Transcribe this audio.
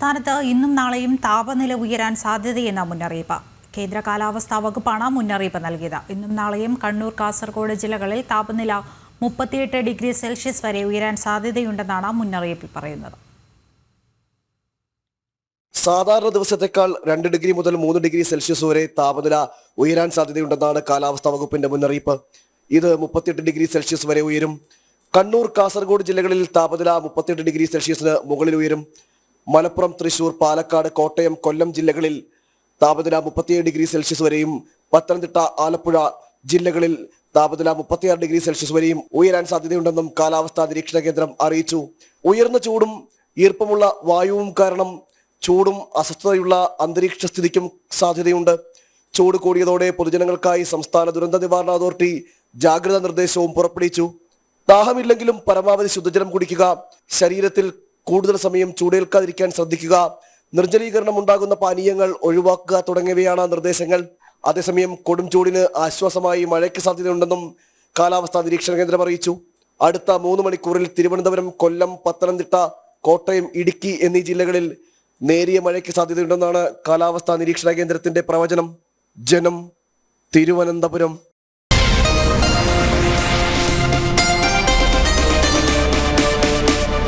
സംസ്ഥാനത്ത് ഇന്നും നാളെയും താപനില ഉയരാൻ സാധ്യതയെന്ന മുന്നറിയിപ്പ്. കേന്ദ്ര കാലാവസ്ഥാ വകുപ്പാണ് മുന്നറിയിപ്പ് നൽകിയത്. ഇന്നും നാളെയും കണ്ണൂർ കാസർഗോഡ് ജില്ലകളിൽ താപനില മുപ്പത്തിയെട്ട് ഡിഗ്രി സെൽഷ്യസ് വരെ ഉയരാൻ സാധ്യതയുണ്ടെന്നാണ് മുന്നറിയിപ്പിൽ പറയുന്നത്. സാധാരണ ദിവസത്തെക്കാൾ രണ്ട് ഡിഗ്രി മുതൽ മൂന്ന് ഡിഗ്രി സെൽഷ്യസ് വരെ താപനില ഉയരാൻ സാധ്യതയുണ്ടെന്നാണ് കാലാവസ്ഥാ വകുപ്പിന്റെ മുന്നറിയിപ്പ്. ഇത് മുപ്പത്തിയെട്ട് ഡിഗ്രി സെൽഷ്യസ് വരെ ഉയരും. കണ്ണൂർ കാസർഗോഡ് ജില്ലകളിൽ താപനില മുപ്പത്തിയെട്ട് ഡിഗ്രി സെൽഷ്യസിന് മുകളിൽ ഉയരും. മലപ്പുറം തൃശൂർ പാലക്കാട് കോട്ടയം കൊല്ലം ജില്ലകളിൽ താപനില മുപ്പത്തിയേഴ് ഡിഗ്രി സെൽഷ്യസ് വരെയും പത്തനംതിട്ട ആലപ്പുഴ ജില്ലകളിൽ താപനില മുപ്പത്തിയാറ് ഡിഗ്രി സെൽഷ്യസ് വരെയും ഉയരാൻ സാധ്യതയുണ്ടെന്നും കാലാവസ്ഥാ നിരീക്ഷണ കേന്ദ്രം അറിയിച്ചു. ഉയർന്ന ചൂടും ഈർപ്പമുള്ള വായുവും കാരണം ചൂടും അസ്വസ്ഥതയുള്ള അന്തരീക്ഷ സ്ഥിതിക്കും സാധ്യതയുണ്ട്. ചൂട് കൂടിയതോടെ പൊതുജനങ്ങൾക്കായി സംസ്ഥാന ദുരന്ത നിവാരണ അതോറിറ്റി ജാഗ്രതാ നിർദ്ദേശവും പുറപ്പെടുവിച്ചു. ദാഹമില്ലെങ്കിലും പരമാവധി ശുദ്ധജലം കുടിക്കുക ശരീരത്തിൽ കൂടുതൽ സമയം ചൂടേൽക്കാതിരിക്കാൻ ശ്രദ്ധിക്കുക. നിർജലീകരണം ഉണ്ടാകുന്ന പാനീയങ്ങൾ ഒഴിവാക്കുക തുടങ്ങിയവയാണ് നിർദ്ദേശങ്ങൾ. അതേസമയം കൊടും ചൂടിന് ആശ്വാസമായി മഴയ്ക്ക് സാധ്യതയുണ്ടെന്നും കാലാവസ്ഥാ നിരീക്ഷണ കേന്ദ്രം അറിയിച്ചു. അടുത്ത മൂന്ന് മണിക്കൂറിൽ തിരുവനന്തപുരം കൊല്ലം പത്തനംതിട്ട കോട്ടയം ഇടുക്കി എന്നീ ജില്ലകളിൽ നേരിയ മഴയ്ക്ക് സാധ്യതയുണ്ടെന്നാണ് കാലാവസ്ഥാ നിരീക്ഷണ കേന്ദ്രത്തിന്റെ പ്രവചനം. ജനം തിരുവനന്തപുരം.